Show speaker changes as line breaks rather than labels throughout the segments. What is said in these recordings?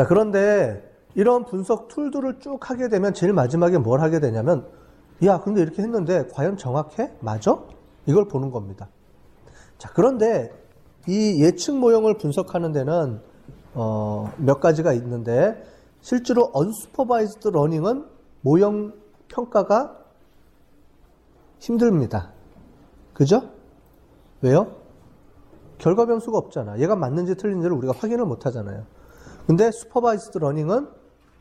자, 그런데 이런 분석 툴들을 쭉 하게 되면 제일 마지막에 뭘 하게 되냐면, 야, 근데 이렇게 했는데 과연 정확해? 맞아? 이걸 보는 겁니다. 자, 그런데 이 예측 모형을 분석하는 데는 어, 몇 가지가 있는데 실제로 언슈퍼바이즈드 러닝은 모형 평가가 힘듭니다. 그죠? 왜요? 결과 변수가 없잖아. 얘가 맞는지 틀린지를 우리가 확인을 못 하잖아요. 근데 슈퍼바이즈드 러닝은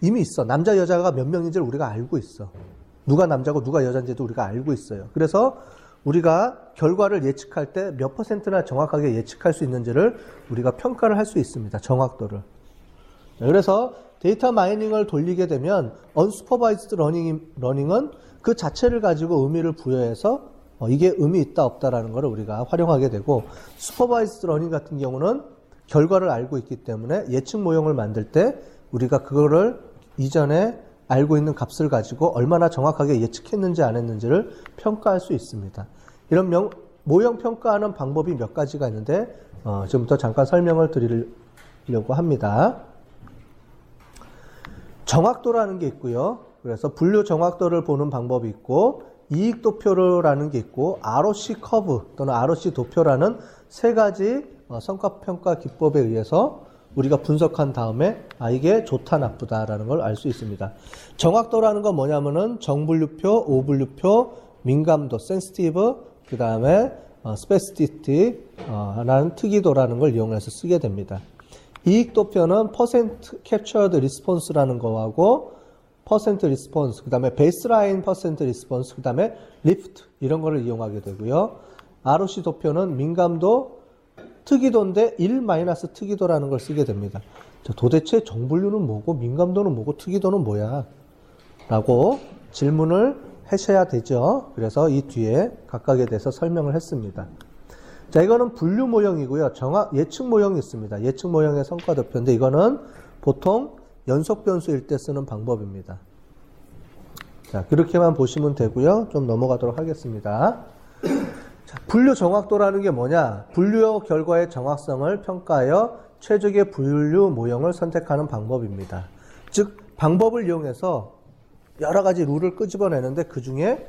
이미 있어. 남자 여자가 몇 명인지를 우리가 알고 있어. 누가 남자고 누가 여자인지도 우리가 알고 있어요. 그래서 우리가 결과를 예측할 때 몇 퍼센트나 정확하게 예측할 수 있는지를 우리가 평가를 할 수 있습니다. 정확도를. 네, 그래서 데이터 마이닝을 돌리게 되면 언슈퍼바이즈드 러닝, 러닝은 그 자체를 가지고 의미를 부여해서 어, 이게 의미 있다 없다라는 것을 우리가 활용하게 되고 슈퍼바이즈드 러닝 같은 경우는 결과를 알고 있기 때문에 예측 모형을 만들 때 우리가 그거를 이전에 알고 있는 값을 가지고 얼마나 정확하게 예측했는지 안 했는지를 평가할 수 있습니다. 이런 명, 모형 평가하는 방법이 몇 가지가 있는데 어, 지금부터 잠깐 설명을 드리려고 합니다. 정확도라는 게 있고요. 그래서 분류 정확도를 보는 방법이 있고 이익 도표라는 게 있고 ROC 커브 또는 ROC 도표라는 세 가지 어, 성과 평가 기법에 의해서 우리가 분석한 다음에 아 이게 좋다 나쁘다라는 걸 알 수 있습니다. 정확도라는 건 뭐냐면은 정분류표, 오분류표, 민감도, 센스티브, 그 다음에 어, 스페시티티 라는 특이도라는 걸 이용해서 쓰게 됩니다. 이익 도표는 퍼센트 캡처드 리스폰스라는 거하고 퍼센트 리스폰스, 그 다음에 베이스라인 퍼센트 리스폰스, 그 다음에 리프트 이런 거를 이용하게 되고요. ROC 도표는 민감도, 특이도인데 1 마이너스 특이도라는 걸 쓰게 됩니다. 자, 도대체 정분류는 뭐고 민감도는 뭐고 특이도는 뭐야? 라고 질문을 하셔야 되죠. 그래서 이 뒤에 각각에 대해서 설명을 했습니다. 자, 이거는 분류 모형이고요. 정확 예측 모형이 있습니다. 예측 모형의 성과 도표인데 이거는 보통 연속 변수일 때 쓰는 방법입니다. 자, 그렇게만 보시면 되고요. 좀 넘어가도록 하겠습니다. 자, 분류 정확도라는 게 뭐냐? 분류 결과의 정확성을 평가하여 최적의 분류 모형을 선택하는 방법입니다. 즉, 방법을 이용해서 여러 가지 룰을 끄집어내는데 그 중에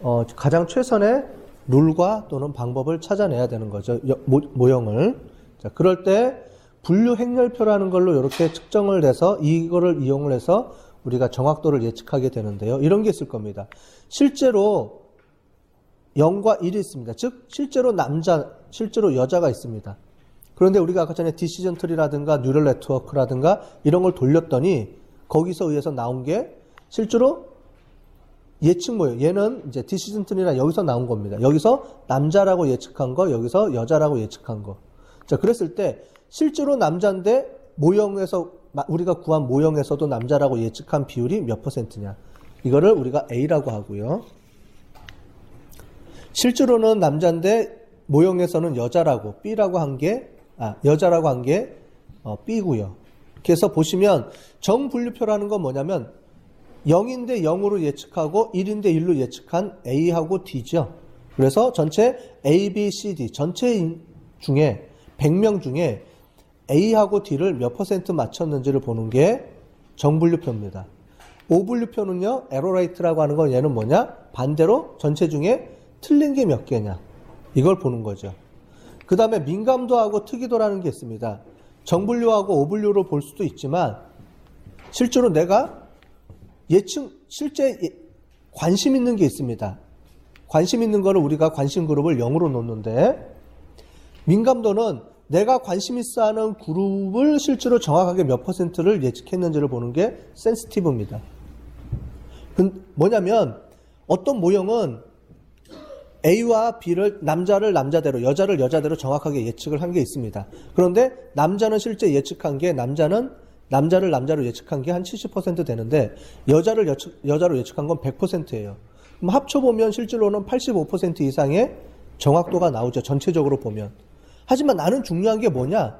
어, 가장 최선의 룰과 또는 방법을 찾아내야 되는 거죠. 모, 모형을. 자, 그럴 때 분류 행렬표라는 걸로 이렇게 측정을 해서 이거를 이용을 해서 우리가 정확도를 예측하게 되는데요. 이런 게 있을 겁니다. 실제로 0과 1이 있습니다. 즉 실제로 남자, 실제로 여자가 있습니다. 그런데 우리가 아까 전에 디시전 트리라든가 뉴럴 네트워크라든가 이런 걸 돌렸더니 거기서 의해서 나온 게 실제로 예측 모형. 얘는 이제 디시전 트리나 여기서 나온 겁니다. 여기서 남자라고 예측한 거, 여기서 여자라고 예측한 거. 자, 그랬을 때 실제로 남자인데 모형에서 우리가 구한 모형에서도 남자라고 예측한 비율이 몇 퍼센트냐? 이거를 우리가 A라고 하고요. 실제로는 남자인데 모형에서는 여자라고 B라고 한 게, 아, 여자라고 한게 어, B고요. 그래서 보시면 정분류표라는 건 뭐냐면 0인데 0으로 예측하고 1인데 1로 예측한 A하고 D죠. 그래서 전체 A, B, C, D 전체 중에 100명 중에 A하고 D를 몇 퍼센트 맞췄는지를 보는 게 정분류표입니다. 오분류표는요, 에러레이트라고 하는 건 얘는 뭐냐? 반대로 전체 중에 틀린 게 몇 개냐. 이걸 보는 거죠. 그 다음에 민감도하고 특이도라는 게 있습니다. 정분류하고 오분류로 볼 수도 있지만 실제로 내가 예측, 실제 관심 있는 게 있습니다. 관심 있는 거를 우리가 관심 그룹을 0으로 놓는데 민감도는 내가 관심 있어 하는 그룹을 실제로 정확하게 몇 퍼센트를 예측했는지를 보는 게 센스티브입니다. 뭐냐면 어떤 모형은 A와 B를 남자를 남자대로 여자를 여자대로 정확하게 예측을 한 게 있습니다. 그런데 남자는 실제 예측한 게 남자는 남자를 남자로 예측한 게 한 70% 되는데 여자를 여측, 여자로 예측한 건 100%예요. 그럼 합쳐 보면 실제로는 85% 이상의 정확도가 나오죠. 전체적으로 보면. 하지만 나는 중요한 게 뭐냐?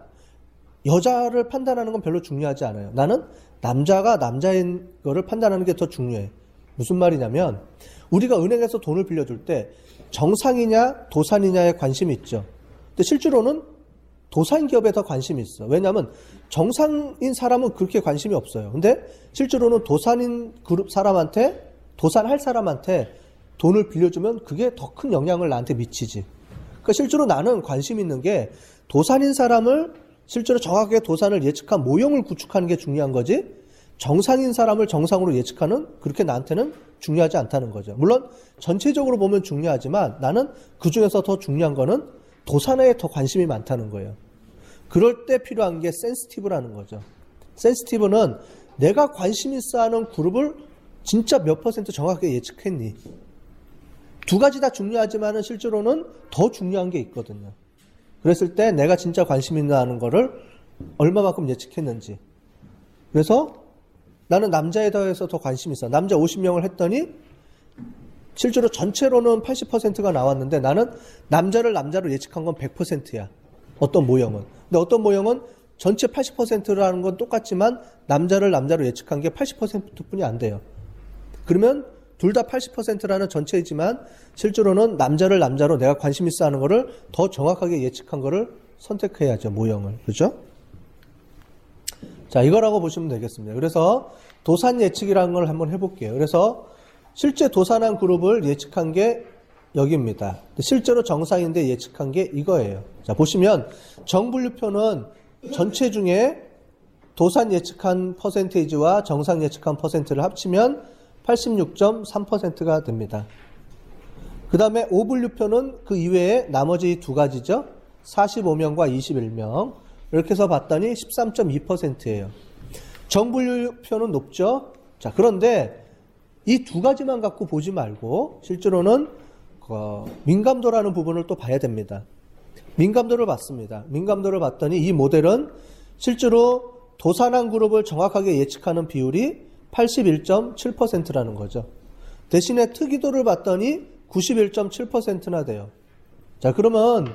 여자를 판단하는 건 별로 중요하지 않아요. 나는 남자가 남자인 거를 판단하는 게 더 중요해. 무슨 말이냐면 우리가 은행에서 돈을 빌려줄 때 정상이냐 도산이냐에 관심이 있죠. 근데 실제로는 도산 기업에 더 관심이 있어. 왜냐하면 정상인 사람은 그렇게 관심이 없어요. 근데 실제로는 도산인 그룹 사람한테 도산할 사람한테 돈을 빌려주면 그게 더 큰 영향을 나한테 미치지. 그러니까 실제로 나는 관심 있는 게 도산인 사람을 실제로 정확하게 도산을 예측한 모형을 구축하는 게 중요한 거지. 정상인 사람을 정상으로 예측하는 그렇게 나한테는 중요하지 않다는 거죠. 물론 전체적으로 보면 중요하지만 나는 그 중에서 더 중요한 거는 도산에 더 관심이 많다는 거예요. 그럴 때 필요한 게 센스티브라는 거죠. 센스티브는 내가 관심 있어 하는 그룹을 진짜 몇 퍼센트 정확하게 예측했니? 두 가지 다 중요하지만은 실제로는 더 중요한 게 있거든요. 그랬을 때 내가 진짜 관심 있는 하는 거를 얼마만큼 예측했는지. 그래서 나는 남자에 대해서 더 관심 있어. 남자 50명을 했더니 실제로 전체로는 80%가 나왔는데 나는 남자를 남자로 예측한 건 100%야. 어떤 모형은. 근데 어떤 모형은 전체 80%라는 건 똑같지만 남자를 남자로 예측한 게 80%뿐이 안 돼요. 그러면 둘 다 80%라는 전체이지만 실제로는 남자를 남자로 내가 관심 있어 하는 거를 더 정확하게 예측한 거를 선택해야죠. 모형을. 그죠? 자, 이거라고 보시면 되겠습니다. 그래서 도산 예측이라는 걸 한번 해볼게요. 그래서 실제 도산한 그룹을 예측한 게 여기입니다. 실제로 정상인데 예측한 게 이거예요. 자, 보시면 정분류표는 전체 중에 도산 예측한 퍼센테이지와 정상 예측한 퍼센트를 합치면 86.3%가 됩니다. 그 다음에 오분류표는 그 이외에 나머지 두 가지죠. 45명과 21명. 이렇게 해서 봤더니 13.2%예요. 정분류표는 높죠. 자, 그런데 이 두 가지만 갖고 보지 말고 실제로는 그 민감도라는 부분을 또 봐야 됩니다. 민감도를 봤습니다. 민감도를 봤더니 이 모델은 실제로 도산한 그룹을 정확하게 예측하는 비율이 81.7%라는 거죠. 대신에 특이도를 봤더니 91.7%나 돼요. 자, 그러면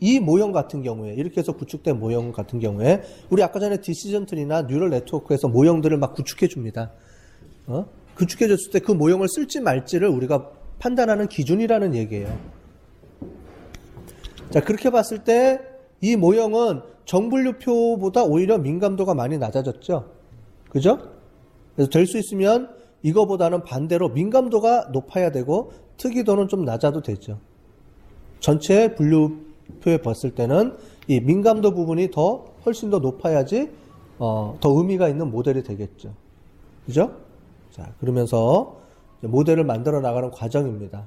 이 모형 같은 경우에 이렇게 해서 구축된 모형 같은 경우에 우리 아까 전에 디시전 트리나 뉴럴 네트워크에서 모형들을 막 구축해 줍니다. 어? 구축해 줬을 때 그 모형을 쓸지 말지를 우리가 판단하는 기준이라는 얘기예요. 자, 그렇게 봤을 때 이 모형은 정분류표보다 오히려 민감도가 많이 낮아졌죠. 그죠? 그래서 될 수 있으면 이거보다는 반대로 민감도가 높아야 되고 특이도는 좀 낮아도 되죠. 전체 분류 표에 봤을 때는 이 민감도 부분이 더 훨씬 더 높아야지 어, 더 의미가 있는 모델이 되겠죠. 그죠? 자, 그러면서 모델을 만들어 나가는 과정입니다.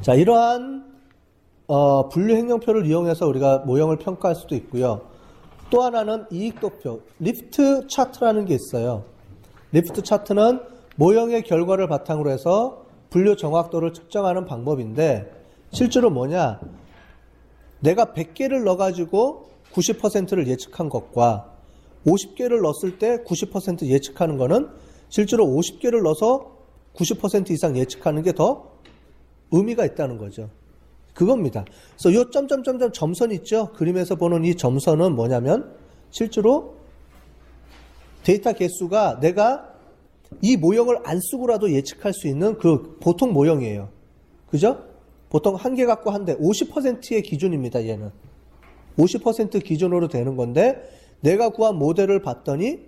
자, 이러한 어, 분류 행령표를 이용해서 우리가 모형을 평가할 수도 있고요. 또 하나는 이익도표, 리프트 차트라는 게 있어요. 리프트 차트는 모형의 결과를 바탕으로 해서 분류 정확도를 측정하는 방법인데 실제로 뭐냐? 내가 100개를 넣어가지고 90%를 예측한 것과 50개를 넣었을 때 90% 예측하는 거는 실제로 50개를 넣어서 90% 이상 예측하는 게 더 의미가 있다는 거죠. 그겁니다. 그래서 요 점점점점 점선 있죠? 그림에서 보는 이 점선은 뭐냐면 실제로 데이터 개수가 내가 이 모형을 안 쓰고라도 예측할 수 있는 그 보통 모형이에요. 그죠? 보통 한 개 갖고 한 대, 50%의 기준입니다, 얘는. 50% 기준으로 되는 건데, 내가 구한 모델을 봤더니,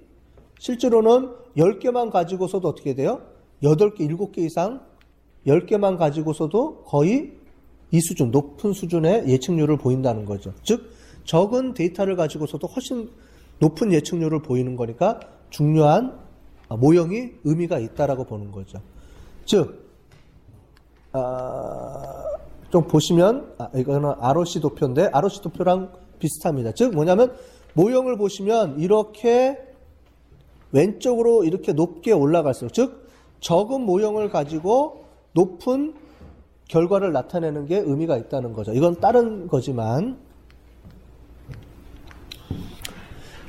실제로는 10개만 가지고서도 어떻게 돼요? 8개, 7개 이상 10개만 가지고서도 거의 이 수준, 높은 수준의 예측률을 보인다는 거죠. 즉, 적은 데이터를 가지고서도 훨씬 높은 예측률을 보이는 거니까 중요한 모형이 의미가 있다라고 보는 거죠. 즉, 아, 좀 보시면, 아, 이거는 ROC 도표인데, ROC 도표랑 비슷합니다. 즉, 뭐냐면, 모형을 보시면 이렇게 왼쪽으로 이렇게 높게 올라갈수록, 즉, 적은 모형을 가지고 높은 결과를 나타내는 게 의미가 있다는 거죠. 이건 다른 거지만.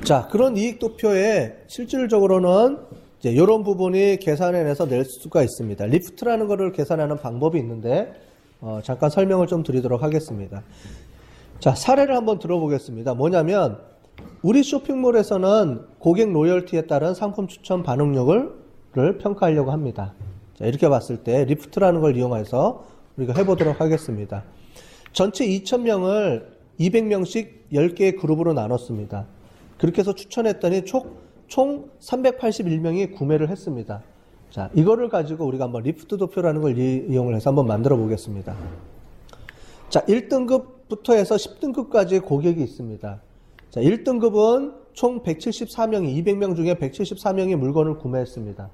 자, 그런 이익 도표에 실질적으로는 이제 이런 부분이 계산해내서 낼 수가 있습니다. 리프트라는 것을 계산하는 방법이 있는데, 어, 잠깐 설명을 좀 드리도록 하겠습니다. 자, 사례를 한번 들어보겠습니다. 뭐냐면, 우리 쇼핑몰에서는 고객 로열티에 따른 상품 추천 반응력을 평가하려고 합니다. 자, 이렇게 봤을 때 리프트라는 걸 이용해서 우리가 해보도록 하겠습니다. 전체 2,000명을 200명씩 10개의 그룹으로 나눴습니다. 그렇게 해서 추천했더니 총, 총 381명이 구매를 했습니다. 자, 이거를 가지고 우리가 한번 리프트 도표라는 걸 이- 이용을 해서 한번 만들어 보겠습니다. 자, 1등급부터 해서 10등급까지 고객이 있습니다. 자, 1등급은 총 174명이, 200명 중에 174명이 물건을 구매했습니다.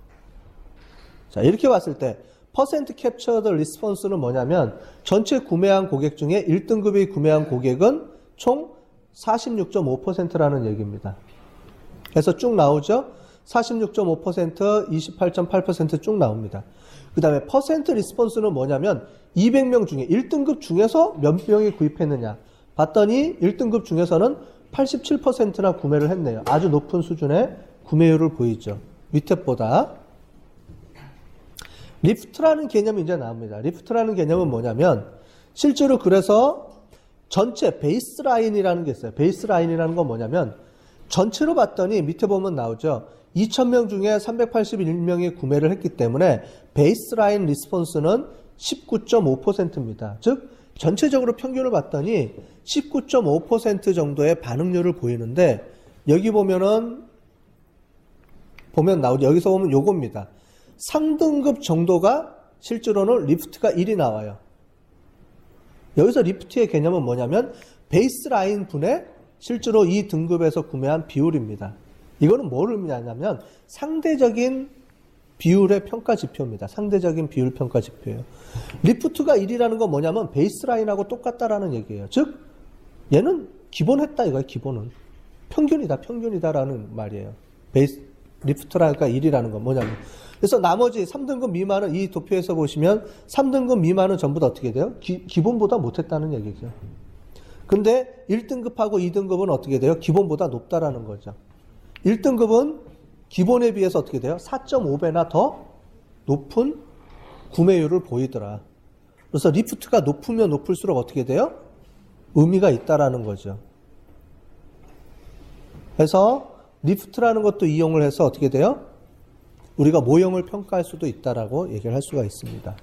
자, 이렇게 봤을 때, 퍼센트 캡처드 리스폰스는 뭐냐면, 전체 구매한 고객 중에 1등급이 구매한 고객은 총 46.5%라는 얘기입니다. 그래서 쭉 나오죠? 46.5%, 28.8%쭉 나옵니다. 그 다음에 퍼센트 리스폰스는 뭐냐면 200명 중에 1등급 중에서 몇 명이 구입했느냐 봤더니 1등급 중에서는 87%나 구매를 했네요. 아주 높은 수준의 구매율을 보이죠. 밑에보다 리프트라는 개념이 이제 나옵니다. 리프트라는 개념은 뭐냐면 실제로 그래서 전체 베이스라인이라는 게 있어요. 베이스라인이라는 건 뭐냐면 전체로 봤더니 밑에 보면 나오죠. 2,000명 중에 381명이 구매를 했기 때문에 베이스라인 리스폰스는 19.5%입니다. 즉 전체적으로 평균을 봤더니 19.5% 정도의 반응률을 보이는데 여기 보면은 보면 나오죠. 여기서 보면 요겁니다. 상등급 정도가 실제로는 리프트가 1이 나와요. 여기서 리프트의 개념은 뭐냐면 베이스라인 분의 실제로 이 등급에서 구매한 비율입니다. 이거는 뭐를 의미하냐면 상대적인 비율의 평가 지표입니다. 상대적인 비율 평가 지표예요. 리프트가 1이라는 건 뭐냐면 베이스라인하고 똑같다라는 얘기예요. 즉 얘는 기본했다 이거예요. 기본은 평균이다. 평균이다라는 말이에요. 베이스 리프트라니까 1이라는 건 뭐냐면 그래서 나머지 3등급 미만은 이 도표에서 보시면 3등급 미만은 전부 다 어떻게 돼요? 기, 기본보다 못했다는 얘기죠. 근데 1등급하고 2등급은 어떻게 돼요? 기본보다 높다라는 거죠. 1등급은 기본에 비해서 어떻게 돼요? 4.5배나 더 높은 구매율을 보이더라. 그래서 리프트가 높으면 높을수록 어떻게 돼요? 의미가 있다라는 거죠. 그래서 리프트라는 것도 이용을 해서 어떻게 돼요? 우리가 모형을 평가할 수도 있다라고 얘기를 할 수가 있습니다.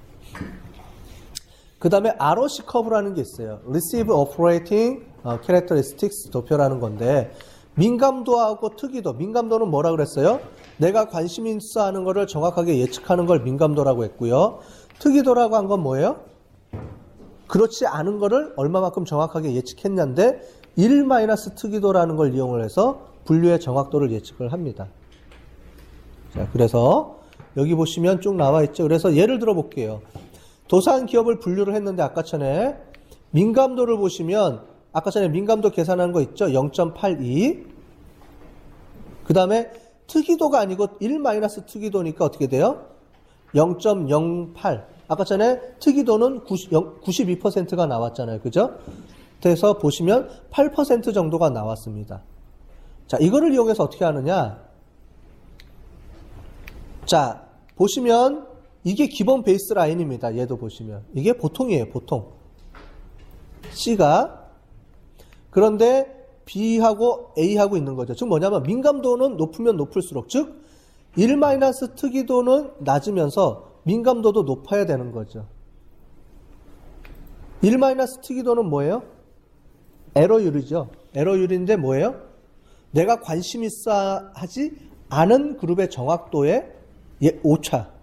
그 다음에 ROC 커브라는 게 있어요. Receive Operating Characteristics 도표라는 건데 민감도하고 특이도, 민감도는 뭐라 그랬어요? 내가 관심 있어 하는 거를 정확하게 예측하는 걸 민감도라고 했고요. 특이도라고 한 건 뭐예요? 그렇지 않은 거를 얼마만큼 정확하게 예측했냐인데 1 마이너스 특이도라는 걸 이용을 해서 분류의 정확도를 예측을 합니다. 자, 그래서 여기 보시면 쭉 나와 있죠. 그래서 예를 들어 볼게요. 도산 기업을 분류를 했는데 아까 전에 민감도를 보시면 아까 전에 민감도 계산한 거 있죠? 0.82. 그 다음에 특이도가 아니고 1 마이너스 특이도니까 어떻게 돼요? 0.08. 아까 전에 특이도는 90, 92%가 나왔잖아요. 그죠? 그래서 보시면 8% 정도가 나왔습니다. 자, 이거를 이용해서 어떻게 하느냐? 자, 보시면 이게 기본 베이스 라인입니다. 얘도 보시면. 이게 보통이에요, 보통. C가. 그런데 B하고 A하고 있는 거죠. 즉 뭐냐면 민감도는 높으면 높을수록 즉1 마이너스 특이도는 낮으면서 민감도도 높아야 되는 거죠. 1 마이너스 특이도는 뭐예요? 에러율이죠. 에러율인데 뭐예요? 내가 관심 있어 하지 않은 그룹의 정확도의 예, 오차.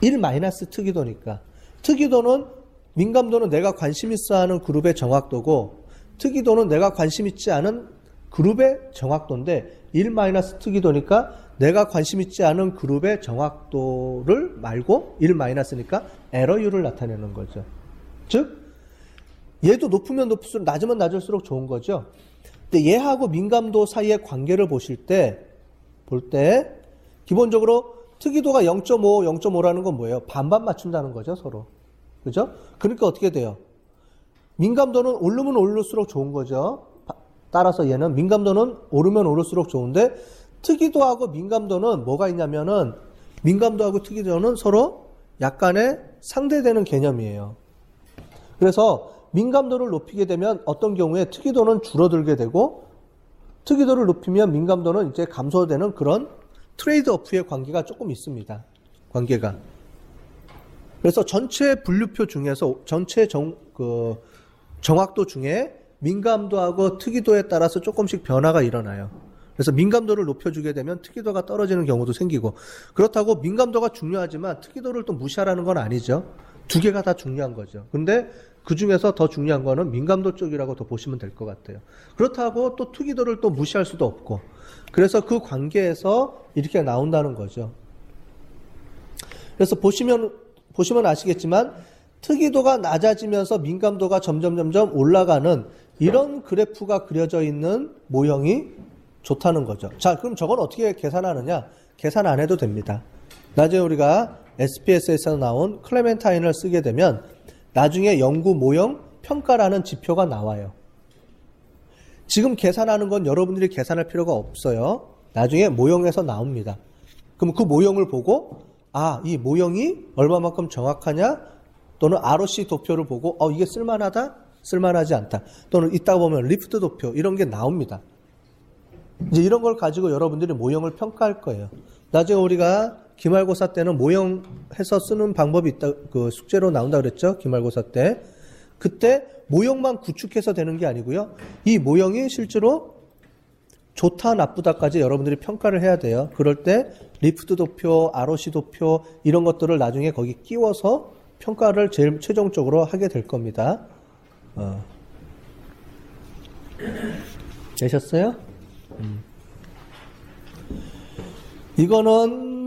1 마이너스 특이도니까. 특이도는 민감도는 내가 관심 있어 하는 그룹의 정확도고 특이도는 내가 관심 있지 않은 그룹의 정확도인데 1 마이너스 특이도니까 내가 관심 있지 않은 그룹의 정확도를 말고 1 마이너스니까 에러율을 나타내는 거죠. 즉 얘도 높으면 높을수록 낮으면 낮을수록 좋은 거죠. 근데 얘하고 민감도 사이의 관계를 보실 때 볼 때 기본적으로 특이도가 0.5, 0.5라는 건 뭐예요? 반반 맞춘다는 거죠, 서로. 그죠? 그러니까 어떻게 돼요? 민감도는 오르면 오를수록 좋은 거죠. 따라서 얘는 민감도는 오르면 오를수록 좋은데 특이도하고 민감도는 뭐가 있냐면은 민감도하고 특이도는 서로 약간의 상대되는 개념이에요. 그래서 민감도를 높이게 되면 어떤 경우에 특이도는 줄어들게 되고 특이도를 높이면 민감도는 이제 감소되는 그런 트레이드 오프의 관계가 조금 있습니다. 관계가. 그래서 전체 분류표 중에서 전체 정, 그 정확도 중에 민감도하고 특이도에 따라서 조금씩 변화가 일어나요. 그래서 민감도를 높여주게 되면 특이도가 떨어지는 경우도 생기고 그렇다고 민감도가 중요하지만 특이도를 또 무시하라는 건 아니죠. 두 개가 다 중요한 거죠. 근데 그 중에서 더 중요한 거는 민감도 쪽이라고 더 보시면 될 것 같아요. 그렇다고 또 특이도를 또 무시할 수도 없고 그래서 그 관계에서 이렇게 나온다는 거죠. 그래서 보시면 보시면 아시겠지만 특이도가 낮아지면서 민감도가 점점 점점 올라가는 이런 그래프가 그려져 있는 모형이 좋다는 거죠. 자, 그럼 저건 어떻게 계산하느냐? 계산 안 해도 됩니다. 나중에 우리가 SPSS에서 나온 클레멘타인을 쓰게 되면 나중에 연구 모형 평가라는 지표가 나와요. 지금 계산하는 건 여러분들이 계산할 필요가 없어요. 나중에 모형에서 나옵니다. 그럼 그 모형을 보고 아, 이 모형이 얼마만큼 정확하냐? 또는 ROC 도표를 보고 어, 이게 쓸만하다? 쓸만하지 않다. 또는 이따 보면 리프트 도표 이런 게 나옵니다. 이제 이런 걸 가지고 여러분들이 모형을 평가할 거예요. 나중에 우리가 기말고사 때는 모형해서 쓰는 방법이 있다, 그 숙제로 나온다 그랬죠? 기말고사 때. 그때 모형만 구축해서 되는 게 아니고요. 이 모형이 실제로 좋다, 나쁘다까지 여러분들이 평가를 해야 돼요. 그럴 때 리프트 도표, ROC 도표 이런 것들을 나중에 거기 끼워서 평가를 제일 최종적으로 하게 될 겁니다. 어. 되셨어요? 이거는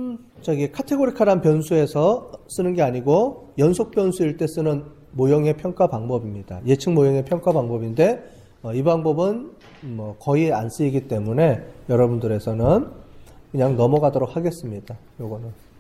저기 카테고리칼한 변수에서 쓰는 게 아니고 연속 변수일 때 쓰는 모형의 평가 방법입니다. 예측 모형의 평가 방법인데 어, 이 방법은 뭐 거의 안 쓰이기 때문에 여러분들에서는 그냥 넘어가도록 하겠습니다. 요거는.